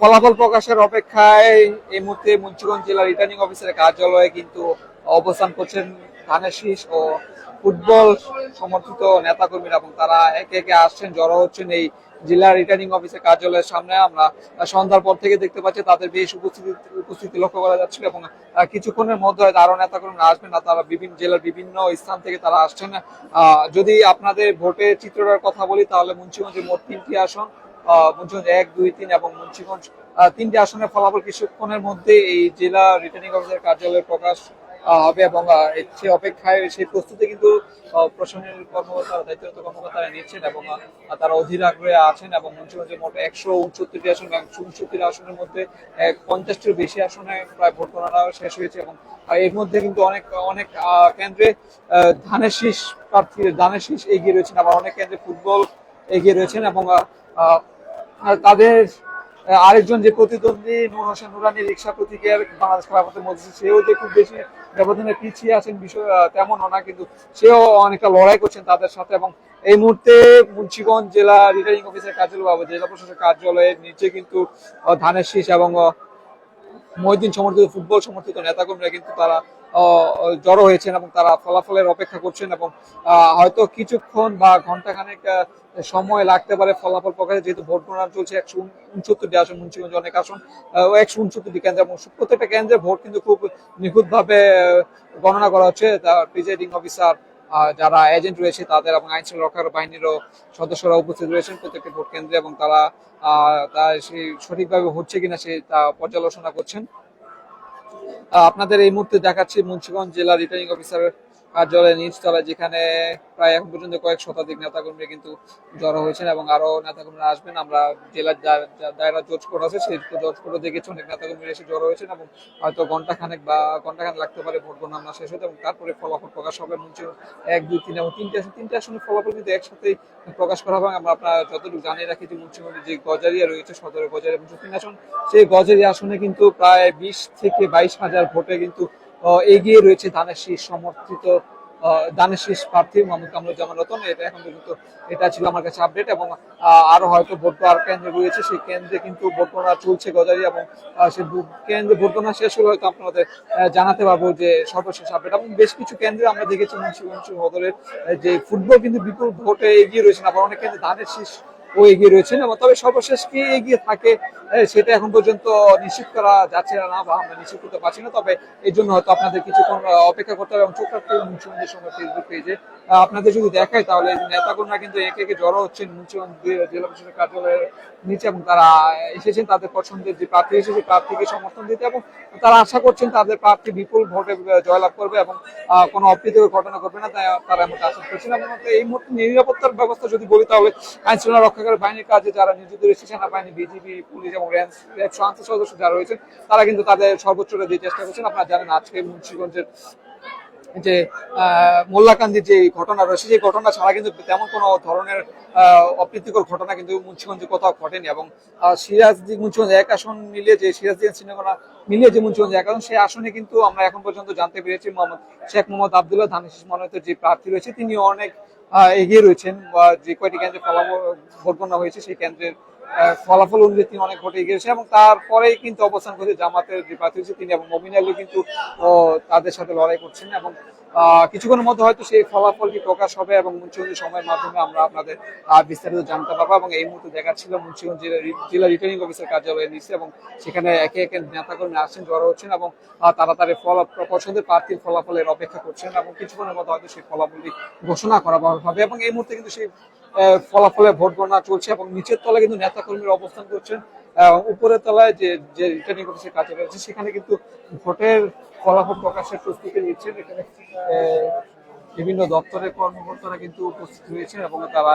ফলাফল প্রকাশের অপেক্ষায় এই মুহূর্তে মুন্সিগঞ্জ জেলা রিটার্নিং অফিসারের কার্যালয়ে কিন্তু অবস্থান করছেন ধানের শীষ ও ফুটবল সমর্থিত নেতাকর্মীরা এবং তারা একে একে আসছেন, জড়ো হচ্ছেন এই জেলা রিটার্নিং অফিসের কার্যালয়ের সামনে। আমরা সন্ধ্যার পর থেকে দেখতে পাচ্ছি তাদের বেশ উপস্থিতি উপস্থিতি লক্ষ্য করা যাচ্ছিল এবং কিছুক্ষণের মধ্যে হয়তো আরও নেতাকর্মীরা আসবেন না, তারা বিভিন্ন জেলার বিভিন্ন স্থান থেকে তারা আসছেন। যদি আপনাদের ভোটের চিত্রটার কথা বলি, তাহলে মুন্সিগঞ্জে মোট তিনটি আসন। মুন্সিগঞ্জ এক, দুই, তিন এবং মুন্সিগঞ্জ তিনটি আসনের ফলাফল কিছুক্ষণের মধ্যে এই জেলা রিটার্নিং অফিসার কার্যালয়ে প্রকাশ হবে এবং সে অপেক্ষায় সেই প্রস্তুতি কিন্তু প্রশাসনের কর্মকর্তারা দায়িত্বরত কর্মকর্তারা নিচ্ছেন এবং তারা অধীর আগ্রহে আছেন এবং মুন্সিগঞ্জে মোট একশো উনসত্তরটি আসন একশো উনসত্তর আসনের মধ্যে পঞ্চাশটির বেশি আসনে প্রায় ভোট গণনা শেষ হয়েছে এবং এর মধ্যে কিন্তু অনেক অনেক কেন্দ্রে ধানের শীষ প্রার্থী ধানের শীষ এগিয়ে রয়েছেন আবার অনেক কেন্দ্রে ফুটবল এগিয়ে রয়েছেন এবং তাদের আরেকজন যে প্রতিদ্বন্দ্বী নূর হোসেন নুরানি রিক্সা প্রতীকের বাংলাদেশ খেলাফতের মধ্যে সেও যে খুব বেশি ব্যবধানে পিছিয়ে আছেন বিষয় আহ, তেমনও না কিন্তু সেও অনেকটা লড়াই করছেন তাদের সাথে এবং এই মুহূর্তে মুন্সিগঞ্জ জেলা রিটার্নিং অফিসের কার্যালয় বা জেলা প্রশাসক কার্যালয়ের নিচে কিন্তু ধানের শীষ এবং মহিদিন সমর্থিত ফুটবল সমর্থিত নেতাকর্মীরা কিন্তু তারা জড়ো হয়েছেন এবং তারা ফলাফলের অপেক্ষা করছেন এবং হয়তো কিছুক্ষণ বা ঘন্টাখানেক সময় লাগতে পারে, ফলাফল প্রকাশে, যেহেতু ভোট গণনা চলছে একশো উনসত্তরটি আসন, মুন্সিগঞ্জ অনেক আসন একশো উনসত্তরটি কেন্দ্র। এবং প্রত্যেকটা কেন্দ্রে ভোট কিন্তু খুব নিখুঁতভাবে গণনা করা হচ্ছে। তার প্রিজাইডিং অফিসার যারা এজেন্ট রয়েছে তাদের এবং আইন রক্ষার বাহিনীরও সদস্যরা উপস্থিত রয়েছেন প্রত্যেকটি ভোট কেন্দ্রে এবং তারা তা সেই সঠিকভাবে হচ্ছে কিনা সে তা পর্যালোচনা করছেন। আপনাদের এই মুহূর্তে দেখাচ্ছি মুন্সিগঞ্জ জেলা রিটার্নিং অফিসারের কার্যালয়ের নিচতলায় যেখানে প্রায় এখন পর্যন্ত কয়েক শতাধিক নেতাকর্মী কিন্তু জড়ো হয়েছেন এবং আরও নেতাকর্মীরা আসবেন। আমরা জেলার দায়রা জজ কোর্ট আছে, সেই জজ কোর্টে দেখেছি অনেক নেতাকর্মীরা এসে জড়ো হয়েছেন এবং হয়তো ঘণ্টা খানেক বা ঘণ্টা খানেক লাগতে পারে ভোট গণনা শেষ হতে এবং তারপরে ফলাফল প্রকাশ হবে মুন্সি এক, দুই, তিন এবং তিনটে তিনটে আসনের ফলাফল কিন্তু একসাথে প্রকাশ করা হবে আমরা আপনার যতটুকু জানিয়ে রাখি যে মুন্সিগঞ্জে যে গজারিয়া রয়েছে, সদরের গজারিয়া এবং আসন, সেই গজারিয়া আসনে কিন্তু প্রায় বিশ থেকে বাইশ হাজার ভোটে কিন্তু এগিয়ে রয়েছে শীষ সমর্থিত শীষ প্রার্থী মোহাম্মদ কামরুজ্জামান রতন। এটা এখন পর্যন্ত এটা ছিল আমার কাছে আপডেট এবং আরও হয়তো ভোট আর কেন্দ্র রয়েছে। সেই কেন্দ্রে কিন্তু ভোট গণনা চলছে গজারি এবং সেই কেন্দ্রে ভোট গণনা শেষ হলে হয়তো আপনাদের জানাতে পারব যে সর্বশেষ আপডেট এবং বেশ কিছু কেন্দ্রে আমরা দেখেছি মুন্সিগঞ্জ সদরের আহ, যে ফুটবল কিন্তু বিপুল ভোটে এগিয়ে রয়েছেন আবার অনেক কেন্দ্রে ধানের শীষ ও এগিয়ে রয়েছেন এবং তবে সর্বশেষ কে এগিয়ে থাকে সেটা এখন পর্যন্ত নিশ্চিত করা যাচ্ছে না, বা আমরা নিশ্চিত করতে পারছি না। তবে এই জন্য হয়তো আপনাদের কিছুক্ষণ অপেক্ষা করতে হবে এবং চোখ রাখতে হবে মুন্সিগঞ্জের সঙ্গে ফেসবুক পেজে আপনাদের যদি দেখায় তাহলে নেতাকর্মীরা কিন্তু একে একে জড়ো হচ্ছেন জে- জেলা প্রশাসনের কার্যালয়ের নিচে এবং তারা এসেছেন, তাদের পছন্দের যে প্রার্থী এসেছে প্রার্থীকে সমর্থন দিতে এবং তারা আশা করছেন তাদের প্রার্থী বিপুল ভোটে জয়লাভ করবে এবং কোনো অপ্রীতিকর ঘটনা ঘটবে না, তাই তারা এমনটা আশা করছেন। এবং এই মুহূর্তে নিরাপত্তার ব্যবস্থা যদি বলি, তাহলে আইন শৃঙ্খলা রক্ষাকারী বাহিনীর কাজে যারা নিয়োজিত রয়েছে, সেনাবাহিনী, বিজিবি, পুলিশ এবং র্যান্স র্যাব সদস্য যারা রয়েছেন, তারা কিন্তু তাদের সর্বোচ্চটা দিয়ে চেষ্টা করছেন। আপনারা জানেন আজকে মুন্সিগঞ্জের যে মোল্লাকান্দির যে ঘটনা রয়েছে, সেই ঘটনা ছাড়া কিন্তু তেমন কোনো ধরনের অপ্রীতিকর ঘটনা কিন্তু মুন্সিগঞ্জে কোথাও ঘটেনি এবং সিরাজদি মুন্সিগঞ্জ এক আসন মিলিয়ে যে সিরাজদি সিনেমা মিলিয়ে যে মুন্সিগঞ্জ এক আসন, সেই আসনে কিন্তু আমরা এখন পর্যন্ত জানতে পেরেছি মোহাম্মদ শেখ মোহাম্মদ আবদুল্লাহ ধানিস মনোনীত যে প্রার্থী রয়েছে তিনি অনেক এগিয়ে রয়েছেন যে কয়টি কেন্দ্রে ফলাফল ভোট গণনা হয়েছে, সেই কেন্দ্রের ফলাফল তিনি অনেক এগিয়ে রয়েছেন এবং তারপরেই কিন্তু অবস্থান করছে জামাতের যে প্রার্থী হয়েছে তিনি এবং মমিন আলী কিন্তু তাদের সাথে লড়াই করছেন এবং কিছুক্ষণের মধ্যে হয়তো সেই ফলাফলটি প্রকাশ হবে এবং মুন্সিগঞ্জ সময়ের মাধ্যমে আমরা আপনাদের বিস্তারিত জানতে পারব এবং এই মুহূর্তে দেখাচ্ছিল মুন্সিগঞ্জ জেলা রিটার্নিং অফিসার কার্যালয়ে নিচ্ছে এবং সেখানে একে একে নেতাকর্মী আসছেন, জড়ো হচ্ছেন এবং তারা তাদের ফল পছন্দের প্রার্থীর ফলাফলের অপেক্ষা করছেন এবং কিছুক্ষণের মধ্যে হয়তো সেই ফলাফলটি ঘোষণা করা হবে এবং এই মুহূর্তে কিন্তু সেই আহ, ফলাফলের ভোট গণনা চলছে এবং নিচের তলায় কিন্তু নেতাকর্মীরা অবস্থান করছেন। উপরের তলায় যে যে রিটার্নিং অফিসের কাজে রয়েছে সেখানে কিন্তু ভোটের ফলাফল প্রকাশের প্রস্তুতি নিচ্ছেন। এখানে বিভিন্ন দপ্তরের কর্মকর্তারা কিন্তু উপস্থিত হয়েছেন এবং তারা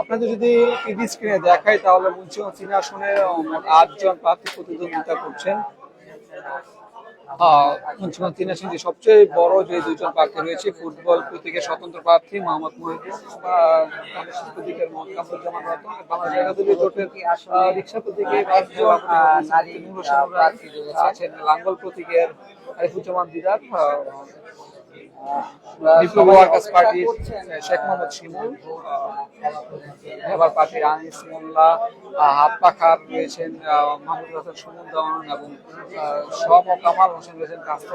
আপনাদের যদি টিভি স্ক্রিনে দেখাই তাহলে মুন্সিগঞ্জ চীন আসনে আটজন প্রার্থী প্রতিদ্বন্দ্বিতা করছেন মুন্সিগঞ্জ চীন আসনে সবচেয়ে বড় যে দুইজন প্রার্থী রয়েছে ফুটবল প্রতীকের স্বতন্ত্র প্রার্থী মোহাম্মদ বাংলাদেশ প্রতীকের মোহাম্মদ কামরুজ্জামান রতন বাংলাদেশ জোটের রিক্সা রয়েছে। আছেন লাঙ্গল প্রতীকের আরিফুজ্জামান দিদার বিপ্লব ওয়ার্কার্স পার্টির শেখ মোহাম্মদ শিমুল লেবার পার্টির আনিস মোল্লা হাত পাখার রয়েছেন মাহমুদ হাসান সুমন এবং সম ও কামাল হোসেন রয়েছেন কাস্তা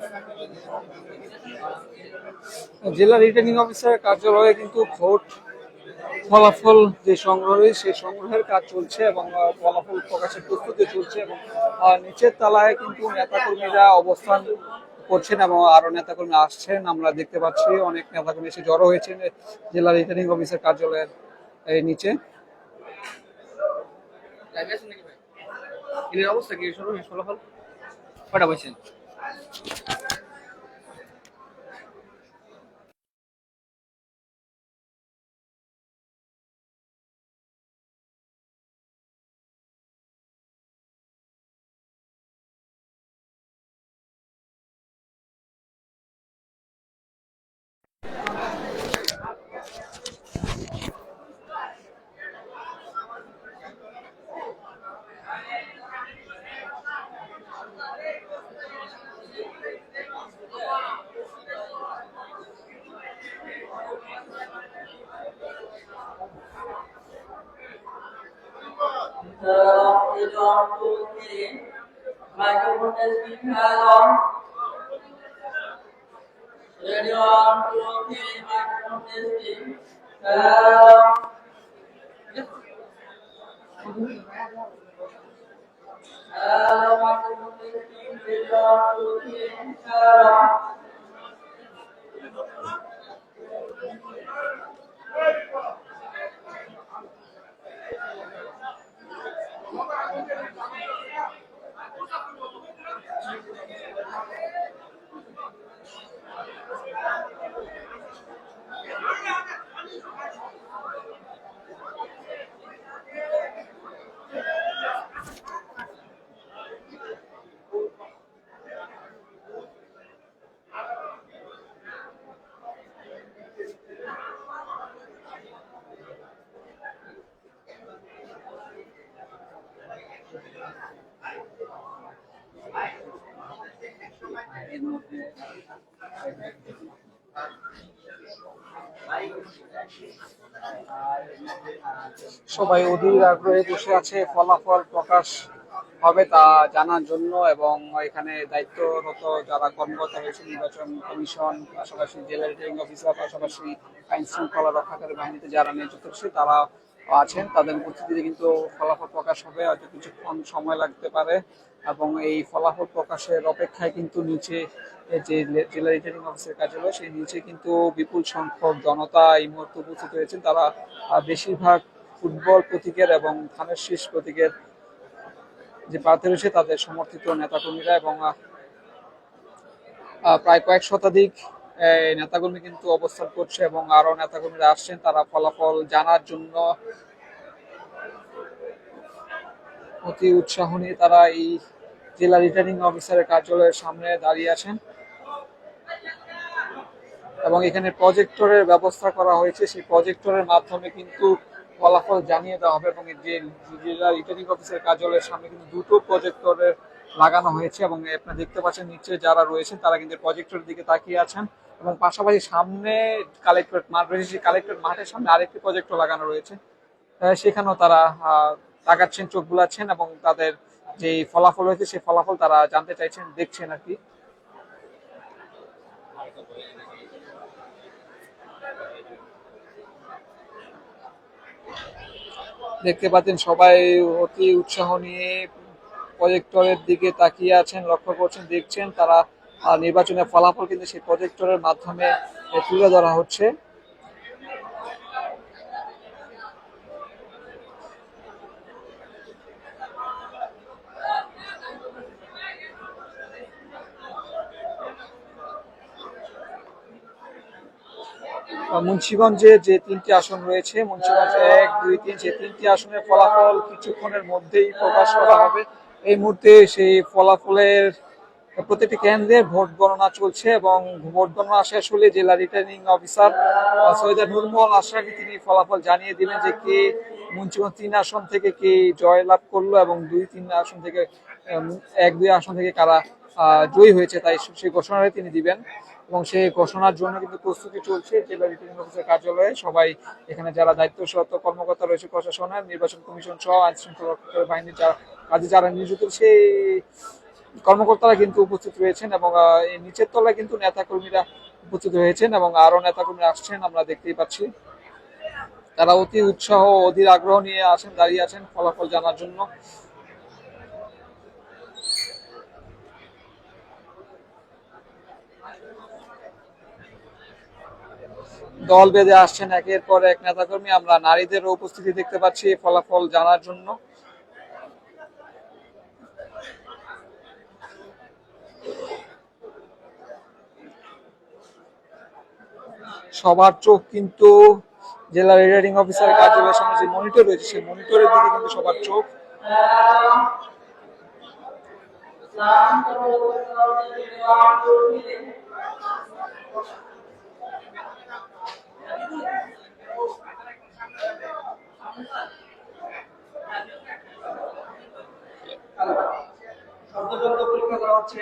জেলা রিটার্নিং অফিসারের কার্যালয়ে কিন্তু ভোট ফলাফল যে সংগ্রহ সেই সংগ্রহের কাজ চলছে এবং ফলাফল প্রকাশের প্রস্তুতি চলছে এবং নিচের তলায় কিন্তু নেতাকর্মীরা অবস্থান করছেন এবং আরও নেতাকর্মী আসছেন। আমরা দেখতে পাচ্ছি অনেক নেতাকর্মী এসে জড়ো হয়েছেন জেলা রিটার্নিং অফিসার কার্যালয়ের এই নিচে। অবস্থা কি? ফলাফল? কটা বলছেন uh, is on full. Microphone is being held on. Radio on. Microphone held on. Hello, microphone is being radio on সবাই অধীর আগ্রহে বসে আছে, ফলাফল প্রকাশ হবে তা জানার জন্য এবং এখানে দায়িত্বরত যারা কর্মকর্তা রয়েছে নির্বাচন কমিশন, পাশাপাশি জেলা রিটার্নিং অফিসার, পাশাপাশি আইন শৃঙ্খলা রক্ষাকারী বাহিনীতে যারা নিয়োজিত রয়েছে তারা আছেন। তাদের উপস্থিতিতে কিন্তু ফলাফল প্রকাশ হবে, হয়তো কিছুক্ষণ সময় লাগতে পারে এবং এই ফলাফল প্রকাশের অপেক্ষায় কিন্তু নিচে যে জেলা রিটার্নিং অফিসের কার্যালয়, সেই নিচে কিন্তু বিপুল সংখ্যক জনতা এই মুহূর্তে উপস্থিত হয়েছেন তারা বেশিরভাগ ফুটবল প্রতীকের এবং ধানের শীষ প্রতীকের যে প্রার্থী রয়েছে, তাদের সমর্থিত নেতাকর্মীরা এবং প্রায় কয়েক শতাধিক নেতাকর্মী কিন্তু অবস্থান করছে এবং আরও নেতাকর্মীরা আসছেন। তারা ফলাফল জানার জন্য অতি উৎসাহ নিয়ে তারা এই জেলা রিটার্নিং অফিসারের কার্যালয়ের সামনে দাঁড়িয়ে আছেন এবং এখানে প্রজেক্টরের ব্যবস্থা করা হয়েছে। সেই প্রজেক্টরের মাধ্যমে কিন্তু ফলাফল জানিয়ে দেওয়া হবে এবং যে জেলা রিটার্নিং অফিসের কার্যালয়ের সামনে কিন্তু দুটো প্রজেক্টরের লাগানো হয়েছে এবং আপনারা দেখতে পাচ্ছেন নিচে যারা রয়েছেন, তারা কিন্তু প্রজেক্টরের দিকে তাকিয়ে আছেন এবং পাশাপাশি সামনে কালেক্টরেট মাঠ রয়েছে কালেক্টরেট মাঠের সামনে আরেকটি প্রজেক্টর লাগানো রয়েছে। সেখানেও তারা তাকাচ্ছেন, চোখ বুলাচ্ছেন এবং তাদের যে ফলাফল হয়েছে সেই ফলাফল তারা জানতে চাইছেন, দেখছেন আর কি। দেখতে পাচ্ছেন সবাই অতি উৎসাহ নিয়ে প্রজেক্টরের দিকে তাকিয়ে আছেন, লক্ষ্য করছেন, দেখছেন তারা নির্বাচনের ফলাফল কিন্তু সেই প্রজেক্টরের মাধ্যমে তুলে ধরা হচ্ছে। মুন্সিগঞ্জে যে তিনটি আসন রয়েছে, মুন্সিগঞ্জ এক, দুই, তিন সেই তিনটি আসনের ফলাফল কিছুক্ষণের মধ্যেই প্রকাশ করা হবে। এই মুহূর্তে সেই ফলাফলের প্রতিটি কেন্দ্রে ভোট গণনা চলছে এবং ভোট গণনা শেষ হলে জেলা রিটার্নিং অফিসার সৈয়দা নুরমোহন আশরাফি তিনি ফলাফল জানিয়ে দিলেন যে কে মুন্সিগঞ্জ তিন আসন থেকে কে জয়লাভ করল এবং দুই, তিন আসন থেকে এক, দুই আসন থেকে কারা জয়ী হয়েছে, তাই সেই ঘোষণাটা তিনি দিবেন। এবং সেই ঘোষণার জন্য কিন্তু প্রস্তুতি চলছে জেলা রিটার্নিং অফিসের কার্যালয়ে সবাই এখানে যারা দায়িত্বরত কর্মকর্তা রয়েছে প্রশাসনের, নির্বাচন কমিশন সহ আইন শৃঙ্খলা বাহিনীর যারা কাজে যারা নিয়োজিত, সেই কর্মকর্তারা কিন্তু উপস্থিত রয়েছেন এবং এই নিচের তলায় কিন্তু নেতাকর্মীরা উপস্থিত হয়েছেন এবং আরও নেতাকর্মীরা আসছেন, আমরা দেখতেই পাচ্ছি। তারা অতি উৎসাহ অধীর আগ্রহ নিয়ে আসেন, দাঁড়িয়ে আছেন, ফলাফল জানার জন্য। দল বেঁধে আসছেন একের পর এক নেতাকর্মী। আমরা নারীদের উপস্থিতি দেখতে পাচ্ছি ফলাফল জানার জন্য। সবার চোখ কিন্তু জেলা রিটার্নিং অফিসার কার্যালয়ের সামনে যে মনিটর রয়েছে, সেই মনিটরের দিকে কিন্তু সবার চোখ। শব্দযন্ত্র পরীক্ষা করা হচ্ছে।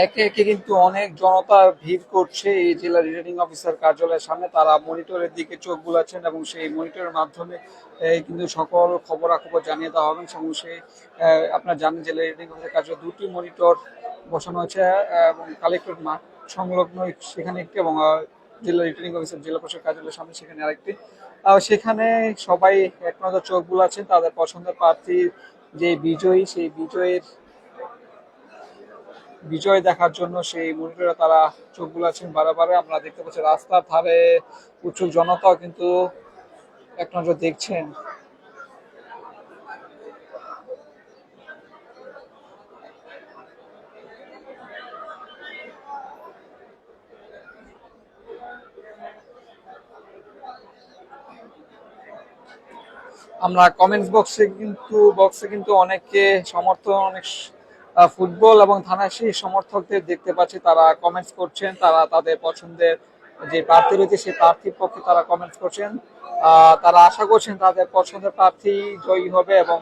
একে একে কিন্তু অনেক জনতা ভিড় করছে। এই জেলা রিটার্নিং অফিসার কার্যালয়ের সামনে তারা মনিটরের দিকে চোখ বুলাচ্ছেন এবং সেই মনিটরের মাধ্যমে কিন্তু সকল খবরাখবর জানিয়ে দেওয়া হবে এবং সেই আপনারা জানেন জেলা রিটার্নিং অফিসার কার্যালয়ে দুটি মনিটর বসানো হয়েছে এবং কালেক্টর মাঠ সংলগ্ন সেখানে একটি এবং জেলা রিটার্নিং অফিসার জেলা প্রশাসক কার্যালয়ের সামনে সেখানে আরেকটি। সেখানে সবাই এক চোখ বুলাচ্ছেন, তাদের পছন্দের প্রার্থী যে বিজয়ী, সেই বিজয়ের বিজয় দেখার জন্য সেই মনিটরে তারা চোখ বুলাচ্ছেন বারে আমরা দেখতে পাচ্ছি রাস্তার ধারে উৎসুক জনতাও কিন্তু এক নজর দেখছেন। আমরা কমেন্টস বক্সে কিন্তু বক্সে কিন্তু অনেকে সমর্থন, অনেক ফুটবল এবং থানাশি সমর্থকদের দেখতে পাচ্ছি, তারা কমেন্টস করছেন, তারা তাদের পছন্দের যে প্রার্থী রয়েছে সেই প্রার্থীর পক্ষে তারা কমেন্টস করছেন। তারা আশা করছেন তাদের পছন্দের প্রার্থী জয়ী হবে এবং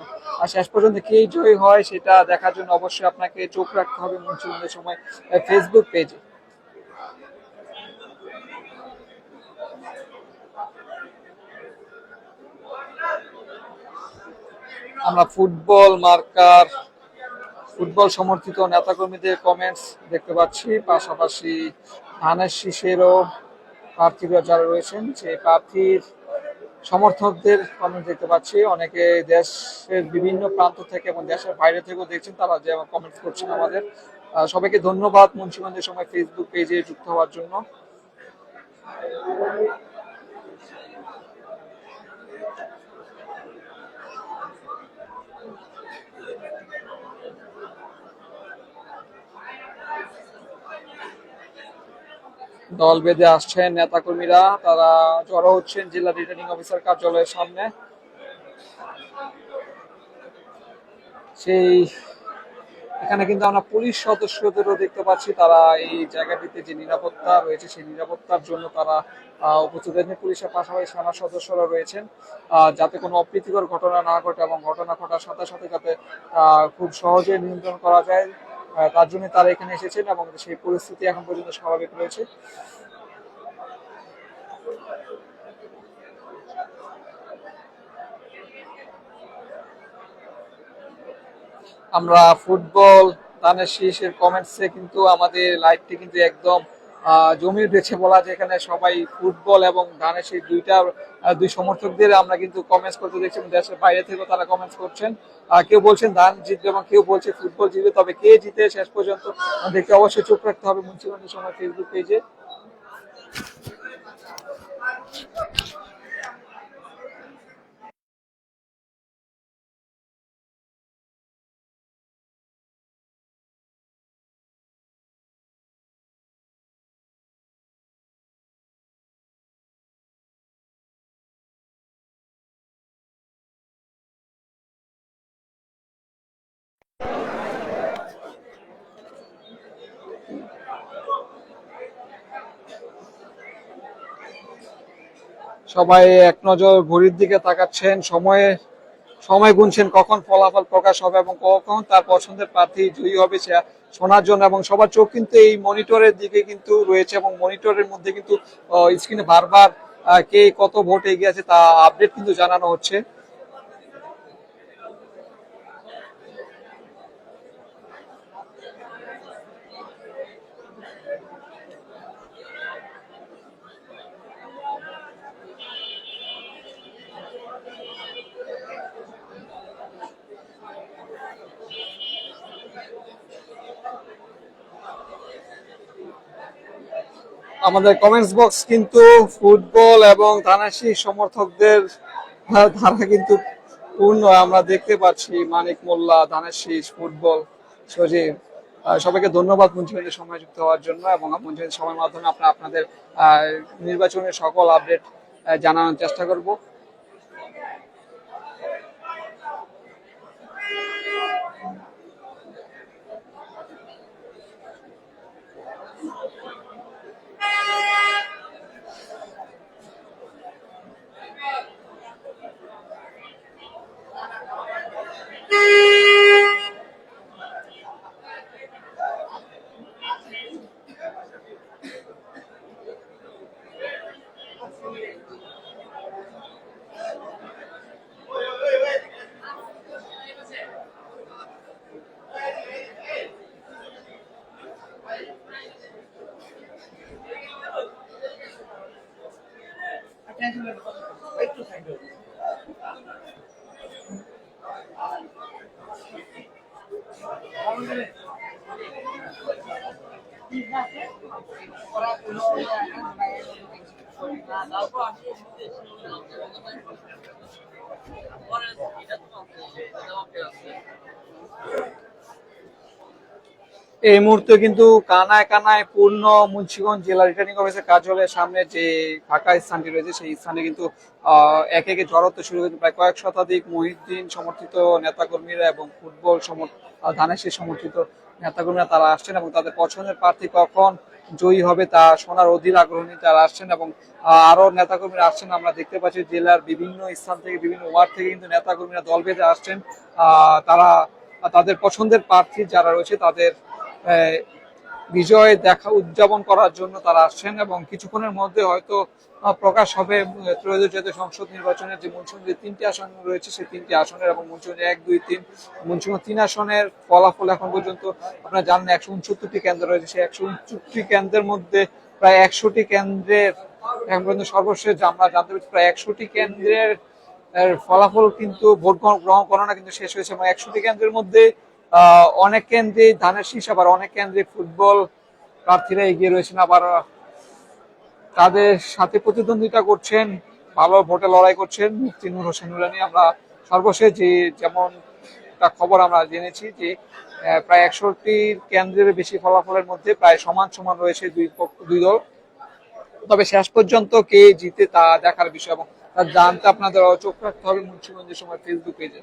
শেষ পর্যন্ত কে জয়ী হয় সেটা দেখার জন্য অবশ্যই আপনাকে চোখ রাখতে হবে মুন্সিগঞ্জের সময় ফেসবুক পেজে আমরা ফুটবল মার্কার ফুটবল সমর্থিত নেতাকর্মীদের কমেন্টস দেখতে পাচ্ছি। পাশাপাশি ধানের শীষেরও প্রার্থীরা যারা রয়েছেন সেই প্রার্থীর সমর্থকদের কমেন্ট দেখতে পাচ্ছি। অনেকে দেশের বিভিন্ন প্রান্ত থেকে এবং দেশের বাইরে থেকেও দেখছেন, তারা যে কমেন্ট করছেন আমাদের। সবাইকে ধন্যবাদ। মুন্সিগঞ্জের সময় ফেসবুক পেজে যুক্ত হওয়ার জন্য। দল বেঁধে আসছেন নেতাকর্মীরা। তারা জড়ো হচ্ছেন জেলা রিটার্নিং অফিসার কার্যালয়ের সামনে। সেই এখানে কিন্তু আমরা পুলিশ সদস্যদেরও দেখতে পাচ্ছি। তারা এই জায়গাটিতে যে নিরাপত্তা রয়েছে, সেই নিরাপত্তার জন্য তারা উপস্থিত হয়েছেন পুলিশের পাশাপাশি সেনা সদস্যরা রয়েছেন। যাতে কোনো অপ্রীতিকর ঘটনা না ঘটে এবং ঘটনা ঘটার সাথে সাথে যাতে খুব সহজে নিয়ন্ত্রণ করা যায়। তার জন্য তারা এখানে এসেছেন এবং সেই পরিস্থিতি এখন পর্যন্ত স্বাভাবিক রয়েছে। আমরা ফুটবল দানের শীষের কমেন্টসে কিন্তু আমাদের লাইভটি কিন্তু একদম আহ, বেছে বলা যে এখানে সবাই ফুটবল এবং ধানের সেই দুইটা দুই সমর্থকদের আমরা কিন্তু কমেন্টস করতে দেখছি দেশের বাইরে থেকেও তারা কমেন্টস করছেন। কেউ বলছেন ধান জিতবে এবং কেউ বলছে ফুটবল জিতবে তবে কে জিতে শেষ পর্যন্ত দেখতে অবশ্যই চোখ রাখতে হবে মুন্সিগঞ্জের সময় ফেসবুক পেজে সবাই এক নজর ঘড়ির দিকে তাকাচ্ছেন, সময়ে, সময় গুনছেন কখন ফলাফল প্রকাশ হবে এবং কখন তার পছন্দের প্রার্থী জয়ী হবে সে শোনার জন্য এবং সবার চোখ কিন্তু এই মনিটরের দিকে কিন্তু রয়েছে এবং মনিটরের মধ্যে কিন্তু স্ক্রিনে বারবার কে কত ভোট এগিয়ে আছে তা আপডেট কিন্তু জানানো হচ্ছে। আমাদের কমেন্টস বক্স কিন্তু ফুটবল এবং ধানাশি সমর্থকদের ধারা কিন্তু পূর্ণ। আমরা দেখতে পাচ্ছি মানিক মোল্লা ধানাশিস ফুটবল সজীব সবাইকে ধন্যবাদ মঞ্চুরের সময় যুক্ত হওয়ার জন্য এবং মঞ্চুরের সময়ের মাধ্যমে আপনারা আপনাদের নির্বাচনের সকল আপডেট জানানোর চেষ্টা করব। এই মুহূর্তে কিন্তু কানায় কানায় পূর্ণ মুন্সিগঞ্জ জেলা রিটার্নিং অফিসের কার্যালয়ের সামনে যে ফাঁকা স্থানটি রয়েছে, সেই স্থানে কিন্তু একে একে জড়তে শুরু হয়েছে। প্রায় কয়েক শতাধিক মহিউদ্দিন সমর্থিত নেতাকর্মীরা এবং ফুটবল ধানেশের সমর্থিত নেতাকর্মীরা তারা আসছেন এবং তাদের পছন্দের প্রার্থী কখন জয়ী হবে তা শোনার অধীর আগ্রহ নিয়ে তারা আসছেন এবং আরও নেতাকর্মীরা আসছেন। আমরা দেখতে পাচ্ছি জেলার বিভিন্ন স্থান থেকে, বিভিন্ন ওয়ার্ড থেকে কিন্তু নেতাকর্মীরা দল বেঁধে আসছেন। তারা, তাদের পছন্দের প্রার্থী যারা রয়েছে তাদের বিজয় দেখা উদযাপন করার জন্য তারা আসছেন এবং কিছুক্ষণের মধ্যে হয়তো প্রকাশ হবে ত্রয়োদশ জাতীয় সংসদ নির্বাচনের যে মুন্সিগঞ্জের তিনটি আসন রয়েছে, সেই তিনটি আসনের এবং মুন্সিগঞ্জ এক, দুই, তিন মুন্সিগঞ্জ তিন আসনের ফলাফল এখন পর্যন্ত আপনারা জানেন একশো উনসত্তরটি কেন্দ্র রয়েছে, সেই একশো উনসত্তরটি কেন্দ্রের মধ্যে প্রায় একশোটি কেন্দ্রের এখন পর্যন্ত সর্বশেষ আমরা জানতে পেরেছি, প্রায় একশোটি কেন্দ্রের ফলাফল কিন্তু ভোট গ্রহণ গণনা কিন্তু শেষ হয়েছে এবং একশোটি কেন্দ্রের মধ্যে অনেক কেন্দ্রে ধানের শীষ, আবার অনেক কেন্দ্রে ফুটবল প্রার্থীরা এগিয়ে রয়েছেন, আবার তাদের সাথে প্রতিদ্বন্দ্বিতা করছেন, ভালো ভোটে লড়াই করছেন মুফতি নূর হোসেন নুরানি আমরা সর্বশেষ যে যেমন খবর আমরা জেনেছি যে প্রায় একশোটি কেন্দ্রের বেশি ফলাফলের মধ্যে প্রায় সমান সমান রয়েছে দুই পক্ষ- দুই দল। তবে শেষ পর্যন্ত কে জিতে তা দেখার বিষয় এবং তার জানতে আপনাদের চোখ রাখতে হবে মুন্সিগঞ্জের সময় ফেসবুক পেজে।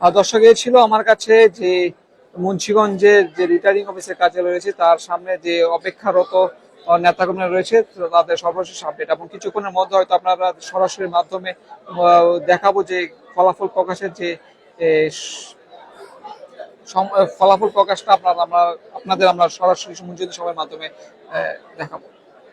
দর্শক এই ছিল আমার কাছে যে মুন্সিগঞ্জের যে রিটার্নিং অফিসের কার্যালয় রয়েছে তার সামনে যে অপেক্ষারত নেতাকর্মীরা রয়েছে তাদের সর্বশেষ আপডেট এবং কিছুক্ষণের মধ্যে হয়তো আপনারা সরাসরি মাধ্যমে দেখাবো যে ফলাফল প্রকাশের যে এ, ফলাফল প্রকাশটা আপনারা আমরা আপনাদের আমরা সরাসরি মুন্সিগঞ্জ সবার মাধ্যমে দেখাবো।